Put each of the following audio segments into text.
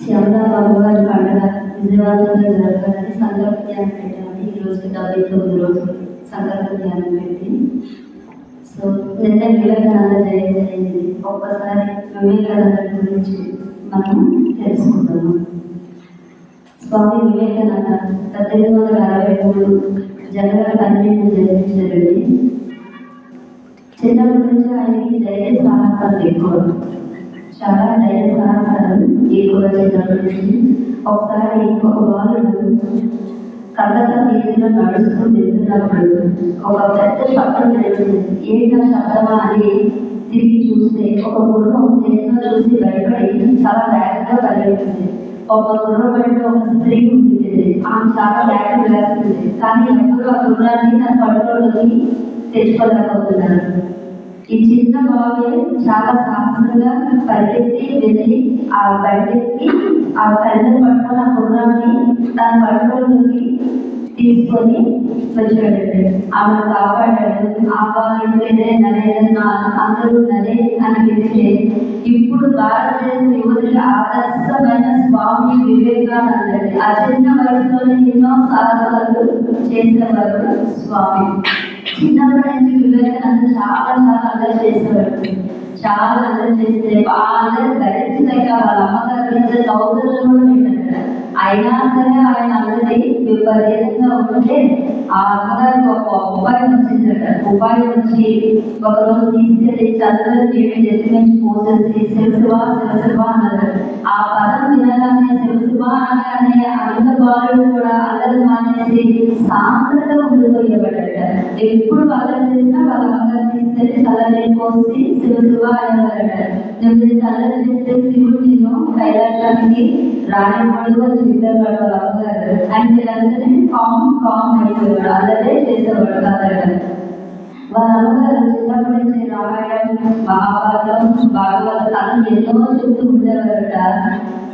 శ్యామలాబాబు గారి పండుగ విజయవాడలో జరగాలని సంకల్ప ధ్యానం పెట్టామని ఈరోజు డెబ్బై తొమ్మిది రోజు సంకల్ప ధ్యానం పెట్టి సో నిన్న వివేకానంద జయంతి అయింది. ఒక్కసారి వివేకానంద గురించి మనం తెలుసుకుందాము. స్వామి వివేకానంద పద్దెనిమిది వందల అరవై మూడు జనవరి పన్నెండు జన్మించారండి చిన్నప్పటి నుంచి ఆయనకి ధైర్య సాహసాలు ఎక్కువ. చాలా దయ సాహసాలు ఎక్కువ చిన్నప్పటి ఒకసారి ఒక బాలుడు కళ్ళతో వీధిలో నడుస్తూ వెళ్తున్నప్పుడు ఒక పెద్ద శబ్దం జరిగింది ఏంటో శబ్దమా అని తిరిగి చూస్తే ఒక గుర్రం దేశంలో చూసి భయపడి చాలా వేగంగా పరిగెడుతుంది ఒక గుర్రం ఒక స్త్రీ ఉంటుంది ఆమె చాలా వేగం వేస్తుంది కానీ ఎవరు ఆ గుర్రాన్ని తన పట్టులోకి తెచ్చుకోలేకపోతున్నారు. ఈ చిన్న బాబే చాలా సాహసంగా పరిగెత్తి వెళ్ళి ఆ బయటెత్తి ఆ తల్లిని పట్టుకున్న గుర్రాన్ని తన పట్టుకుని తీసుకొని వచ్చాడండి. ఆమె కాపాడాడు. ఆపాలించేదే నరేదన్న అందరూ నరే అని ఇప్పుడు భారతదేశం యువతికి ఆదర్శమైన స్వామి వివేకానంద ఆ చిన్న వయసులోనే ఎన్నో సాహసాలు చేసేవారు స్వామి. చిన్నప్పటి నుంచి వివేకానంద చాలా చాలా అల్లరి చేసేవారు. చాలా అల్లరి చేస్తే బాగా అల్లరి వాళ్ళ అమ్మగారు ఇద్దరు సౌదరులు కూడా పెట్టారు అయినా సరే ఆయన అన్నది విపరీతంగా ఉంటే ఆ అమ్మగారికి ఒక ఉపాయం వచ్చిందట. ఉపాయం వచ్చి ఒకరోజు తీసుకెళ్ళి తీసుకెళ్ళి చదువు ఎత్తి నుంచి పోసేసి శివశివా శివశివా అన్నారు ఆ పదం వినగానే శివశివా అనగానే అందరి బాలుడు కూడా అల్లరి మానేసి సాంద్రత ఉండిపోయేవాడట ఎప్పుడు అల్లరి చేసినా వాళ్ళ అమ్మగారు తీసుకెళ్ళి చల్లని పోసి శివశివా అనేవారట. నువ్వు చల్లని చేస్తే శివుడు నేను కైలాసానికి రానివ్వడు అని చెప్పేవాడు వాళ్ళ అమ్మగారు అంటే అందరినీ కామ్ కామ్ అయిపోయాడు అల్లరే చేసేవాడు కాదట వాళ్ళ అమ్మగారు చిన్నప్పటి నుంచి రామాయణం మహాభారతం భాగవతం అన్ని ఎన్నో చెప్తూ ఉండేవారట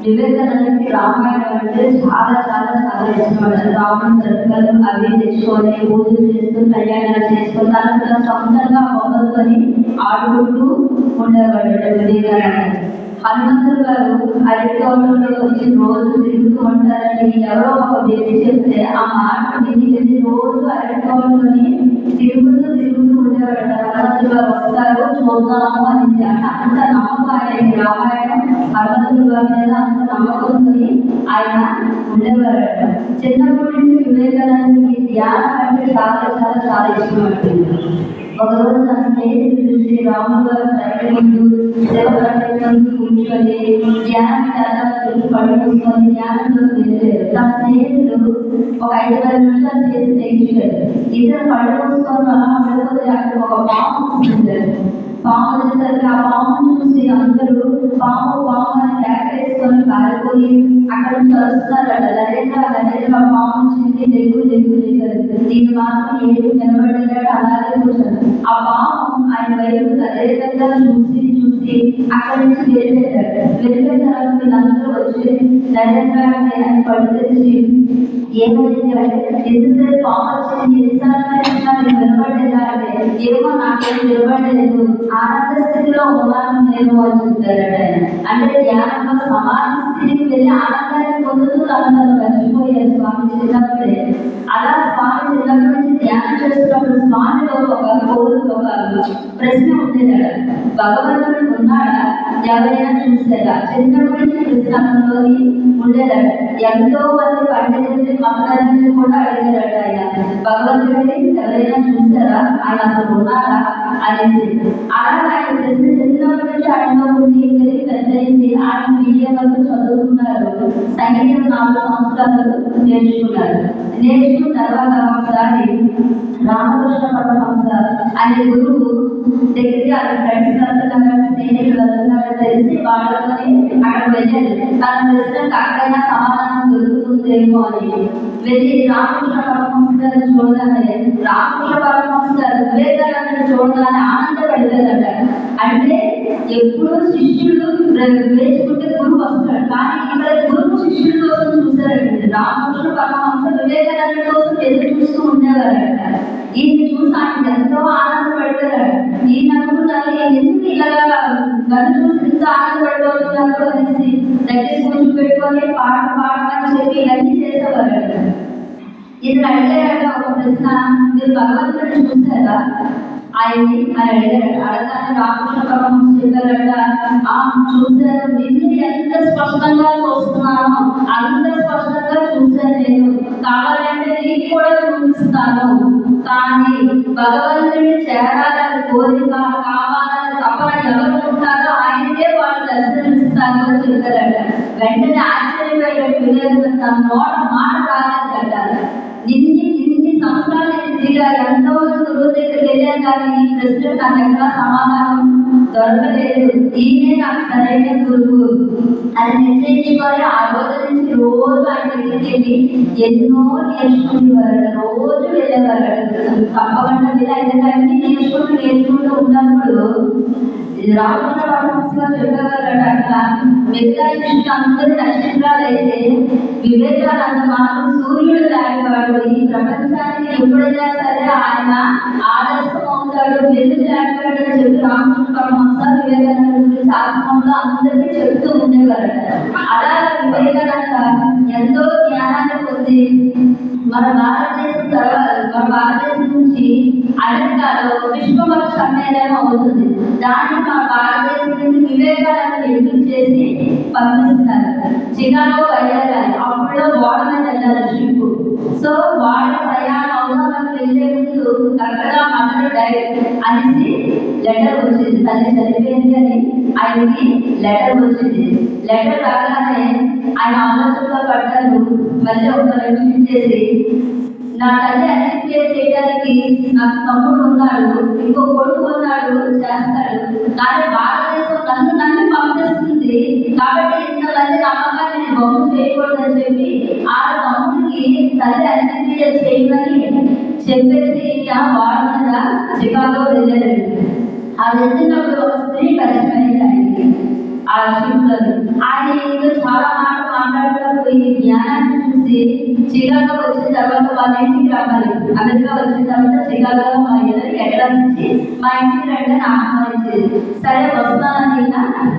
వివేకానందకి రామాయణం అంటే చాలా చాలా చాలా ఇష్టం రాముడు బ్రతకలు అవి తెచ్చుకొని పూజలు చేస్తూ కళ్యాణాలు చేసుకొని తన తన సొంతంగా మొదలుకొని ఆడుకుంటూ ఉండేవాడు. వివేకానంద హనుమంతుడు గారు అరటి తోటలో వచ్చి రోజు తిరుగుతూ ఉంటారని ఎవరో ఒక వ్యక్తి చెప్తే ఆ మాట విని విని రోజు అరటి తోటలోని తిరుగుతూ తిరుగుతూ ఉండేవాడు హనుమంతుడు గారు వస్తారు చూద్దాము అనేసి అంటే అంత నమ్మకం ఆయనకి రామాయణం హనుమంతుడు గారి మీద అంత నమ్మకంతో ఆయన ఉండేవారట చిన్నప్పటి నుంచి వివేకానందకి ధ్యానం అంటే చాలా చాలా చాలా ఇష్టం పడుతుంది ఒకరోజు నా స్నేహితుడు చూసి రాముడు గారు సైకిల్ ముందు శివకంఠంలో కూర్చొని ధ్యానం చేద్దామని పడి మూసుకొని ధ్యానంలో వెళ్ళారు నా స్నేహితుడు ఒక ఐదు పది నిమిషాలు చేసి తెగించాడు. ఇద్దరు పళ్ళు మూసుకొని అలా అక్కడ ఒక పాము వస్తుంది పాము వచ్చేసరికి ఆ పామును చూసి అందరూ పాము పాము అని కేకలేసుకొని పారిపోయి అక్కడ నుంచి వస్తున్నారట నరేంద్ర నరేంద్ర పాము వచ్చింది దిగు దిగు లెగ్గు దీని మాత్రం ఏడు నిలబడేలాడు అలాగే కూర్చొని ఆ పాము ఆయన వైపు తదేకంగా చూసి చూసి అక్కడి నుంచి వెళ్ళిపోయాడు. వెళ్ళిపోయిన తర్వాత వీళ్ళందరూ వచ్చి నరేంద్ర ఆయన పడి ఏమైంది అంటే ఎంతసేపు పాము వచ్చింది? ఎన్నిసార్లు నిలబడేలా ఏమో నాకేం నిలబడలేదు. ఆనంద స్థితిలో ఉన్నాను నేను అని చెప్పారట ఆయన. అంటే ధ్యానంలో సమాధి స్థితికి వెళ్ళి ఆనందాన్ని పొందుతూ తనను మర్చిపోయారు స్వామి చిన్నప్పుడే. అలా స్వామి చిన్నప్పటి నుంచి ధ్యానం చేస్తున్నప్పుడు స్వామిలో ఒక కోరిక ఒక ప్రశ్న ఉండేదట. భగవంతుడు ఉన్నాడా? ఎవరైనా చూసారా చిన్నప్పటి నుంచి కృష్ణంలోని ఉండేదట. ఎంతో మంది పండితుల్ని మహారాజుని కూడా అడిగారు. భగవంతుడిని ఎవరైనా చూసారా ఆయన అసలు ఉన్నారా? అనేసి. అలా ఆయన ప్రశ్న చిన్నప్పటి నుంచి ఆయనలో ఉండి పెరిగి పెద్దయింది ఆయన మీడియా వరకు చదువుకున్నారు. సంగీతం నాలుగు సంవత్సరాలు నేర్చుకున్నారు. నేర్చుకున్న తర్వాత ఒకసారి రామకృష్ణ పరమహంస అనే గురువు దగ్గరికి ఆయన ఫ్రెండ్స్ వెళ్తున్నారు స్నేహితులు వెళ్తున్నారు తెలిసి వాళ్ళతోని అక్కడ వెళ్ళారు తన ప్రశ్నకు అక్కడైనా సమాధానం దొరుకుతుందేమో అని. వెళ్ళి రామకృష్ణ పరమహంస చూడగానే రామకృష్ణ పరమహంస గారు వివేకానందని చూడగానే ఆనందపడిపోయారట అంటే ఎప్పుడు శిష్యుడు వేసుకుంటే గురువు వస్తాడు కానీ ఇక్కడ గురువు శిష్యుడి కోసం చూశారండి రామకృష్ణ పరమహంస వివేకానంద కోసం ఎదురు చూస్తూ ఉండేవారంట ఈయన చూసి ఆయన ఎంతో ఆనందపడిపోయారు ఈయన అనుకున్నారు ఎందుకు ఇలా నన్ను చూసి ఇంత ఆనందపడిపోతున్నారు అనేసి దగ్గర కూర్చోబెట్టి కూర్చోబెట్టుకొని పాట పాడమని చెప్పి ఇవన్నీ చేసేవారు ఇతను అడిగారట ఒక ప్రశ్న మీరు భగవంతుడిని చూసారా ఆయన అని అడిగారట అడగానే రామకృష్ణ పరమహంస చెప్పారట. ఆ చూశారు నిన్ను ఎంత స్పష్టంగా చూస్తున్నాను అంత స్పష్టంగా చూశాను నేను. కావాలంటే నీకు కూడా చూపిస్తాను. కానీ భగవంతుడిని చేరాలని కోరిక కావాలని తపన ఎవరు ఉంటారో ఆయనకే వాళ్ళు దర్శనమిస్తారు అని చెప్పారట. వెంటనే ఆశ్చర్యపోయాడు పిల్లలు తన నోట మాట రాలేదట. ఇన్ని ఇన్ని సంవత్సరాలు నేను ఎంతో గురువు దగ్గరికి వెళ్ళాను కానీ ఈ ప్రశ్న నాకు ఎక్కడ సమాధానం దొరకలేదు. ఈయనే నాకు సరైన గురువు అది నిశ్చయించుకొని ఆ రోజు నుంచి రోజు ఆయన దగ్గరికి వెళ్ళి ఎన్నో నేర్చుకునేవారు రోజు వెళ్ళేవారు తప్పకుండా వెళ్ళి ఆయన అన్ని నేర్చుకుంటూ నేర్చుకుంటూ ఉన్నప్పుడు ఇది రామకృష్ణ పరమహంస గారు అట్లా అందరూ వివేకానంద మాత్రం సూర్యుడు లాంటివాడు ఈ ప్రపంచానికి ఎప్పుడైనా సరే ఆయన ఆదర్శం అవుతాడు వెలుగు లాంటివాడు అని చెప్పి రామకృష్ణ పరమహంస వివేకానంద శాస్త్రంలో అందరికీ చెప్తూ ఉండేవారట. అలా వివేకానంద ఎంతో జ్ఞానాన్ని పొంది మన భారతదేశం తర్వాత మన భారతదేశం నుంచి అమెరికాలో విశ్వభర సమ్మేళనం అవుతుంది. దాన్ని మన భారతదేశం నుంచి వివేకానంద ఎంపిక చేసి పంపిస్తారు చికాగో వెళ్ళాలి అప్పుడు గోడ మీద వెళ్ళాలి షిప్ సో వాళ్ళ ప్రయాణం అవుదామని వెళ్ళే ముందు కరెక్ట్గా మదర్ డైరెక్ట్ అనేసి లెటర్ వచ్చింది. తల్లి చనిపోయింది అని ఆయనకి లెటర్ వచ్చింది. లెటర్ రాగానే ఆయన ఆలోచనలో పడ్డారు. మళ్ళీ ఒక నిమిషం చేసి నా తల్లి అన్నింటినీ చేయడానికి నాకు తమ్ముడు ఉన్నాడు ఇంకో కొడుకు ఉన్నాడు చేస్తాడు. కానీ భారతదేశం నన్ను నన్ను పంపిస్తుంది. కాబట్టి ఇంతమంది నమ్మకాన్ని నేను బొమ్మ చేయకూడదని చెప్పి ఆ తమ్ముడికి తల్లి అన్నింటినీ చేయమని చెప్పేసి ఆ వాడ మీద చికాగో వెళ్ళారండి ఆ వెళ్ళినప్పుడు ఒక స్త్రీ పరిచయం అయింది ఆ షిప్లో ఆయన ఏదో చాలా మాట మాట్లాడుతున్నప్పుడు ఈ జ్ఞానాన్ని చూసి చికాగో వచ్చిన తర్వాత వాళ్ళ ఇంటికి రావాలి. అమెరికా వచ్చిన తర్వాత చికాగో మా ఇద్దరికి అడ్రస్ ఇచ్చి మా ఇంటికి రండి అని ఆహ్వానించేది సరే వస్తానని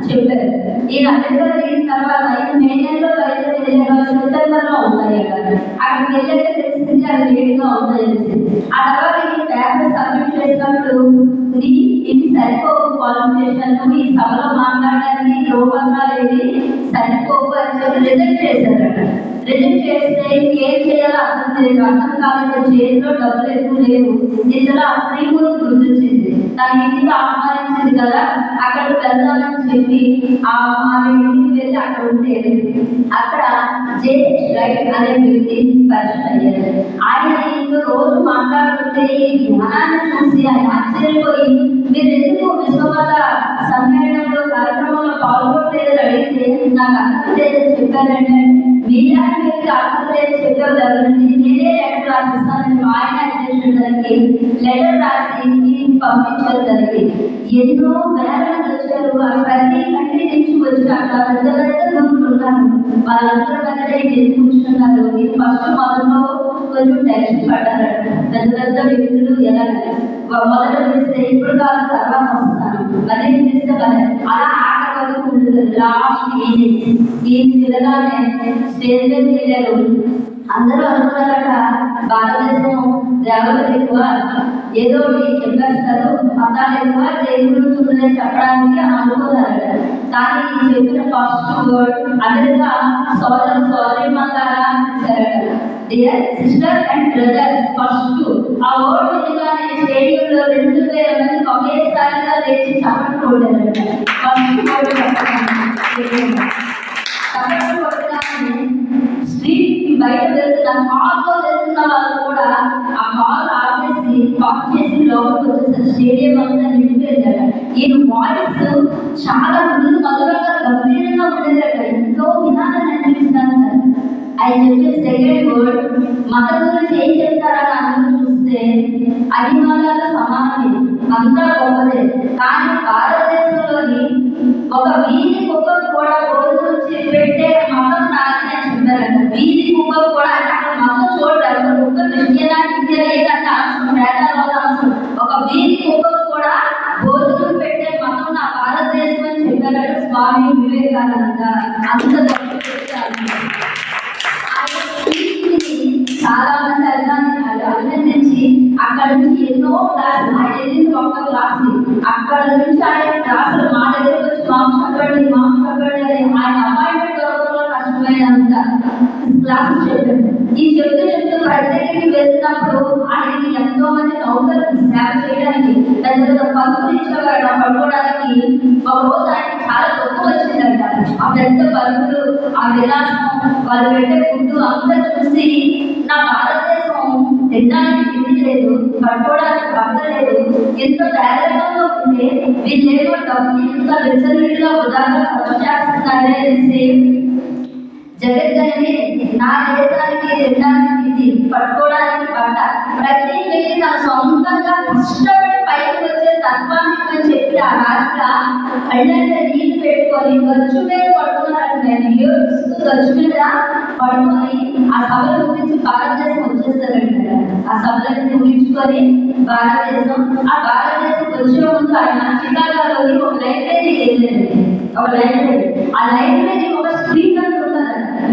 చెప్పారు. ఈయన అమెరికా దిగిన తర్వాత ఈయన మే నెలలో బయలుదేరి సెప్టెంబర్లో ఉన్నాయి అక్కడ. అక్కడికి వెళ్ళాక తెలిసింది అది లేట్గా ఉందని ఆ తర్వాత ఈ పేపర్ సబ్మిట్ చేసినప్పుడు నీ ఇది సరిపోవు క్వాలిఫికేషన్ ఈ సభలో మాట్లాడడానికి ధ్రువపత్రాలు ఏవి సరిపోవు అని చెప్పి రిజెక్ట్ చేశారట. రిజెక్ట్ చేస్తే ఏం చేయాలో అర్థం లేదు అర్థం కాలేదు చేతిలో డబ్బులు ఎక్కువ లేవు. ఇందులో ఆ స్త్రీ కూడా గుర్తొచ్చింది. తన ఇంటికి ఆహ్వానించింది కదా అక్కడికి వెళ్దామని చెప్పి ఆ ఆమె ఇంటికి వెళ్ళి అక్కడ ఉంటే అక్కడ జే రైట్ అనే వ్యక్తి పరిచయం అయ్యారు ఆయన ఇంకో రోజు మాట్లాడుతుంటే ఈ జ్ఞానాన్ని చూసి ఆయన ఆశ్చర్యపోయి మీరు ఎందుకు విశ్వవాద సమ్మేళనంలో కార్యక్రమంలో పాల్గొనలేదని అడిగితే నాకు అర్థం లేదని చెప్పారంటే మీలాంటి వ్యక్తి చెప్పారు నేనే లెటర్ రాసిస్తానని ఆయన అధ్యక్షుడు లెటర్ రాసి ఈయన పంపించారు ఎన్నో వేల వచ్చారు ప్రతి కంట్రీ నుంచి వచ్చిన పెద్ద పెద్ద గురువులున్నారు వాళ్ళందరూ దగ్గర ఎందుకు కూర్చున్నారు. ఫస్ట్ మొదట్లో కొంచెం టెన్షన్ పడ్డారు పెద్ద పెద్ద వ్యక్తులు ఎలా మొదట పిలిస్తే ఇప్పుడు కాదు తర్వాత వస్తాను. మరి పిలిస్తే అలా లాస్ట్ ఈయన ఈయన పిల్లగానే స్టేజ్ మీద వెళ్ళారు. అందరూ అనుకున్నారట భారతదేశం దేవతలు ఎక్కువ. ఏదో ఒకటి చెప్పేస్తారు మతాలు ఎక్కువ దేని గురించి చెప్పడానికి అనుకున్నారట. కానీ చెప్పిన ఫస్ట్ వర్డ్ అమెరికా సోదరు సోదరి మందారా dear sister and brothers first ఆ వర్డ్ వినగానే స్టేడియంలో రెండు వేల మంది ఒకేసారిగా లేచి చప్పట్లు ఫస్ట్ వర్డ్ చెప్పగానే స్ట్రీట్ బయట వెళ్తున్న హాల్లో వెళ్తున్న వాళ్ళు కూడా ఆ హాల్ ఆపేసి పాప్ చేసి లోపలికి వచ్చేసారు స్టేడియం అంతా నిండిపోయిందట ఈయన వాయిస్ చాలా మృదు మధురంగా గంభీరంగా ఉండేదట ఎంతో వినాలని అనిపిస్తున్నాను ఐ చెప్పే సెకండ్ వర్డ్ మత గురించి ఏం చెప్తారని అందరూ చూస్తే అభిమానాల సమానమే అంతా గొప్పదే కానీ భారతదేశం ఒక వీధి కుక్క కూడా భోజనం పెట్టే మతం నాది అని చెప్పారంట. వీధి కుక్క కూడా అంటే అక్కడ మతం చూడరు. కుక్క క్రిస్టియనా హిందీయా ఏంటంటే అంశం వేదాల అంశం ఒక వీధి కుక్క కూడా భోజనం పెట్టే మతం నా భారతదేశం అని చెప్పారట స్వామి వివేకానంద. అంత చాలా మంది అభినందించారు అభినందించి అక్కడ నుంచి ఎన్నో క్లాసులు ఆయన వెళ్ళింది ఒక్క క్లాస్ అక్కడ నుంచి ఆయన క్లాసులు మాట క్లాసెస్ చెప్పారు. ఈ చెప్తూ చెప్తూ ప్రతి దగ్గరికి వెళ్తున్నప్పుడు ఆయనకి ఎంతో మంది నౌకర్లకు సేవ చేయడానికి పెద్ద పెద్ద పనులు ఇచ్చేవాడు పడుకోవడానికి ఒక రోజు ఆయన చాలా గొప్ప వచ్చిందంట. ఆ పెద్ద పలుకులు ఆ విలాసం వాళ్ళు పెట్టే ఫుడ్ అంతా చూసి నా భారతదేశం తినడానికి తిండి లేదు పడుకోవడానికి పక్క లేదు ఎంత పేదరికంలో ఉంటే వీళ్ళేమో డబ్బు ఇంత విచ్చలవిడిగా ఉదాహరణ ఖర్చు చేస్తున్నారే అనేసి జగజ్జనని నా దేశానికి తినడానికి తిండి పట్టుకోవడానికి బట్ట ప్రతి వ్యక్తి తన సొంతంగా కష్టపడి పైకి వచ్చే తత్వాన్ని అని చెప్పి ఆ రాత్ర కళ్ళంటే నీళ్ళు పెట్టుకొని గచ్చు మీద పడుకున్నారంట నేను ఏడుస్తూ గచ్చు మీద పడుకొని ఆ సభలు ముగించి భారతదేశం వచ్చేస్తారంట. ఆ సభలను ముగించుకొని భారతదేశం ఆ భారతదేశం వచ్చే ముందు ఆయన చికాగోలోని ఒక లైబ్రరీకి వెళ్ళారండి ఒక లైబ్రరీ. ఆ లైబ్రరీ ఒక స్ట్రీట్ అంతా ఉంటుందట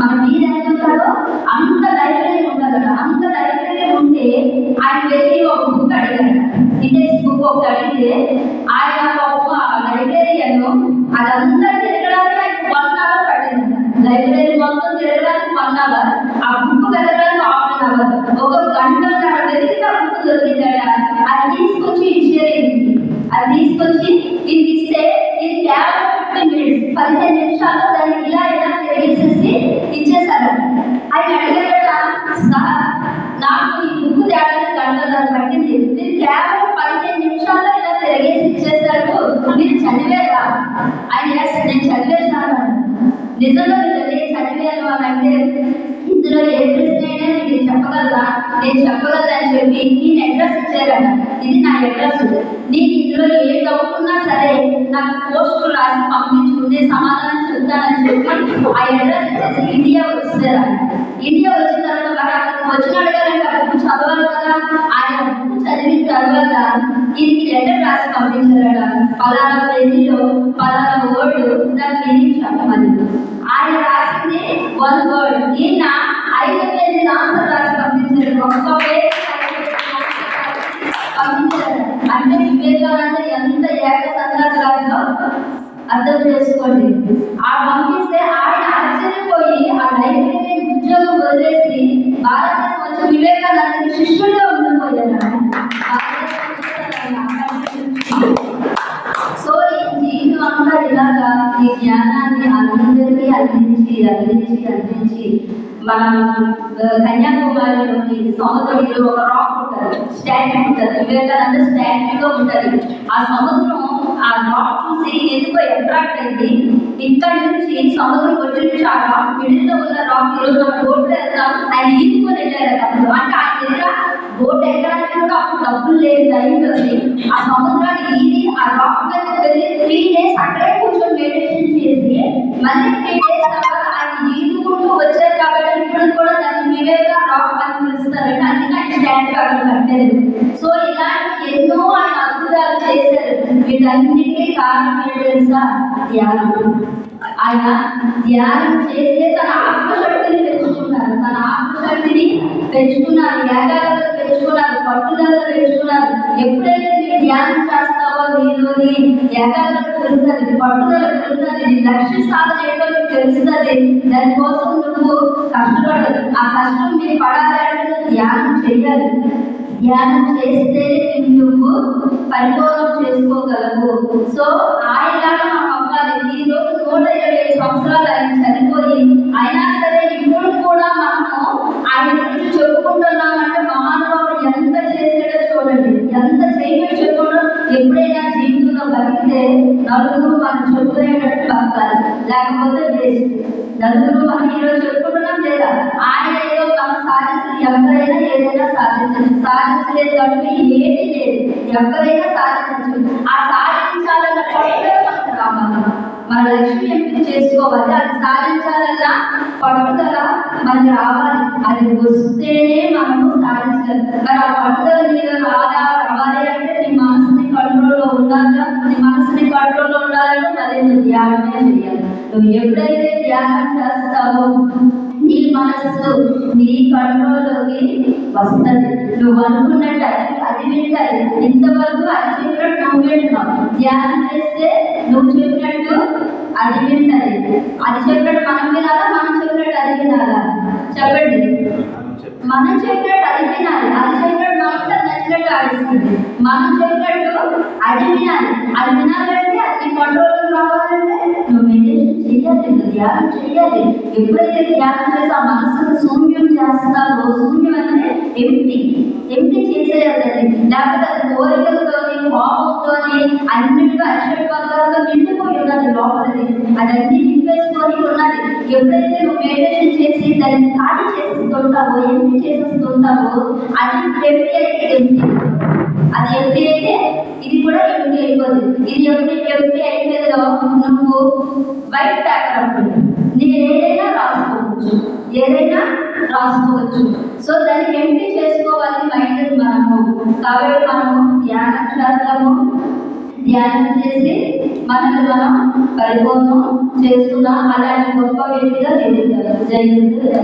మనం మీద ఎంత ఉంటాడో అంత లైబ్రరీ ఉంటుందట అంత లైబ్రరీ ఉంటే ఆయన వెళ్ళి ఒక బుక్ అడిగాడు ఇండెక్స్ బుక్ ఒకటి అడిగితే ఆయన ఒక ఆ అదంతా తిరగడానికి ఆయన వన్ అవర్ పట్టింది లైబ్రరీ మొత్తం తిరగడానికి వన్ అవర్ ఆ బుక్ వెతకడానికి హాఫ్ అన్ అవర్. ఒక గంట వెతికి ఆ బుక్ దొరికిందట. అది తీసుకొచ్చి ఇచ్చేది అది తీసుకొచ్చి ఇది ఇస్తే ఇది కేవలం ఫిఫ్టీన్ మినిట్స్ పదిహేను నిమిషాల్లో దాన్ని ఇలా ఇలా తిరిగేసేసి ఆయన అడిగారట సార్ నాకు ఈ బుక్ తేడానికి గంటన్నర పట్టింది. మీరు కేవలం పదిహేను నిమిషాల్లో ఇలా తిరిగేసి ఇచ్చేసారు మీరు చదివేరా? ఆయన ఎస్ నేను చదివేశాను. నిజంగా మీరు నేను చదివాను అని అంటే ఇందులో ఏ ప్రశ్న అయినా నేను చెప్పగలరా నేను చెప్పగలరా అని చెప్పి నేను అడ్రస్ ఇచ్చారట. ఇది నా అడ్రస్. నేను ఇందులో ఏ డౌట్ ఉన్నా సరే నాకు పోస్ట్ రాసి పంపించుకుంటే సమాధానం చెప్తాను இந்தியாவில் భారతదేశం వివేకానందకి శిష్యుడిగా ఉండిపోయాడు సో ఈ జీవితం అంతా ఇలాగా ఈ జ్ఞానాన్ని అందరికీ అందించి అందించి అందించి మన కన్యాకుమారిలోని సముద్రంలో ఒక రాక్ ఉంటుంది స్టాట్యూ ఉంటుంది వివేకానంద స్టాట్యూగా ఉంటుంది. ఆ సముద్రం ఆ రాక్ చూసి ఎందుకో అట్రాక్ట్ అయింది. ఇక్కడ నుంచి సముద్రం ఒడ్డు నుంచి ఆ రాక్ మిడిల్లో ఉన్న రాక్ ఈరోజు మన బోట్లో వెళ్తాం ఆయన ఈదుకొని వెళ్ళారు అప్పుడు అంటే ఆయన దగ్గర బోట్ ఎక్కడానికి కూడా అప్పుడు డబ్బులు లేని టైంలోని ఆ సముద్రాన్ని ఈది ఆ రాక్ మీద వెళ్ళి త్రీ డేస్ అక్కడే కూర్చొని మెడిటేషన్ చేసి మళ్ళీ త్రీ డేస్ తర్వాత ఆయన ఈదుకుంటూ వచ్చారు కాబట్టి ఇప్పుడు కూడా దాన్ని వివేక రాక్ అని పిలుస్తారంటే అందుకే ఆయన స్టాండ్ అక్కడ కట్టారు సో ఇలాంటి ఎన్నో ఆయన అద్భుతాలు చేశారు. వీటన్నిటికీ కారణం ఏంటి తెలుసా? ధ్యానం. ఆయన ధ్యానం చేస్తే తన ఆత్మశక్తిని పెంచుకున్నారు. తన ఆత్మశక్తిని పెంచుకున్నారు. ఏకాగ్రత పెంచుకున్నారు. పట్టుదల పెంచుకున్నారు. ఎప్పుడైతే ధ్యానం చేస్తావో నీలోని ఏకాగ్రత పెరుగుతుంది పట్టుదల పెరుగుతుంది నీ లక్ష్య సాధన ఏంటో నీకు తెలుస్తుంది. దానికోసం నువ్వు కష్టపడదు. ఆ కష్టం మీరు పడాలి అంటే నువ్వు ధ్యానం చేయాలి. ధ్యానం చేస్తే నువ్వు పరిపూర్ణం చేసుకోగలవు. సో ఆయన మనం అవ్వాలి. ఈ రోజు నూట ఇరవై ఐదు సంవత్సరాలు ఆయన చనిపోయి అయినా సరే నలుగురు మనం చెప్పుకునేటట్టు బతకాలి లేకపోతే వేస్ట్. నలుగురు మనం ఈరోజు చెప్పుకుంటున్నాం లేదా? ఆయన ఏదో మనం సాధించిన ఎవరైనా ఏదైనా సాధించచ్చు. సాధించలేదు కాబట్టి ఏది లేదు. ఎవరైనా సాధించచ్చు. ఆ సాధించాలన్న పట్టుదల మనకు రావాలి. మన లక్ష్యం ఎంపిక చేసుకోవాలి? అది సాధించాలన్న పట్టుదల మనకి రావాలి. అది వస్తేనే మనము సాధించగలం. మరి ఆ పట్టుదల నీలో రాదా? రావాలి అంటే నీ మనసుని కంట్రోల్లో ఉండాలి నీ మనసు కంట్రోల్లో ఉండాలంటే మరి నువ్వు ధ్యానమే చేయాలి నువ్వు ఎప్పుడైతే త్యాగం చేస్తావో నీ మనస్సు నీ కంట్రోల్లోకి వస్తుంది. నువ్వు అనుకున్నట్టు అది అది వింటాయి. ఇంతవరకు అది చెప్పినట్టు నువ్వు వింటున్నావు ధ్యానం చేస్తే నువ్వు చెప్పినట్టు అది వింటది. అది చెప్పినట్టు మనం వినాలా? మనం చెప్పినట్టు అది వినాలా? చెప్పండి. మనం చెప్పినట్టు అది వినాలి. అది చెప్పినట్టు మనకు నచ్చినట్టు ఆడిస్తుంది. మనం చెప్పినట్టు అది వినాలి. అది వినాలంటే అది కంట్రోల్ రావాలంటే నువ్వు మెడిటేషన్ చేయాలి నువ్వు ధ్యానం చేయాలి. ఎప్పుడైతే ధ్యానం చేసి ఆ మనసును శూన్యం చేస్తావో శూన్యం అంటే ఎంటి ఎంటి చేసేయాలండి లేకపోతే అది కోరికలతోని కోపంతోని అన్నిటితో అక్షర పదాలతో నిండిపోయి ఉన్నది లోపలిది అదన్నీ నింపేసుకొని ఉన్నది ఎప్పుడైతే నువ్వు మెడిటేషన్ చేసి దాన్ని ఖాళీ ఎన్ని ఎంటి చేసేస్తుంటావో అది ఎంటి అయితే ఎంటి అది ఎంటి అయితే ఇది కూడా ఎంటి అయిపోతుంది ఇది ఎంటి ఎంటి అయిపోయిందో నువ్వు వైట్ పేపర్ అనుకుంటు నేను ఏదైనా రాసుకోవచ్చు. ఏదైనా రాసుకోవచ్చు సో దాన్ని ఎంటి చేసుకోవాలి మైండ్ మనము కాబట్టి మనము ధ్యానం చేద్దాము ధ్యానం చేసి మనల్ని మనం పరిపూర్ణం చేసుకున్నాం అలాంటి గొప్ప వ్యక్తిగా తెలియదు జై జై.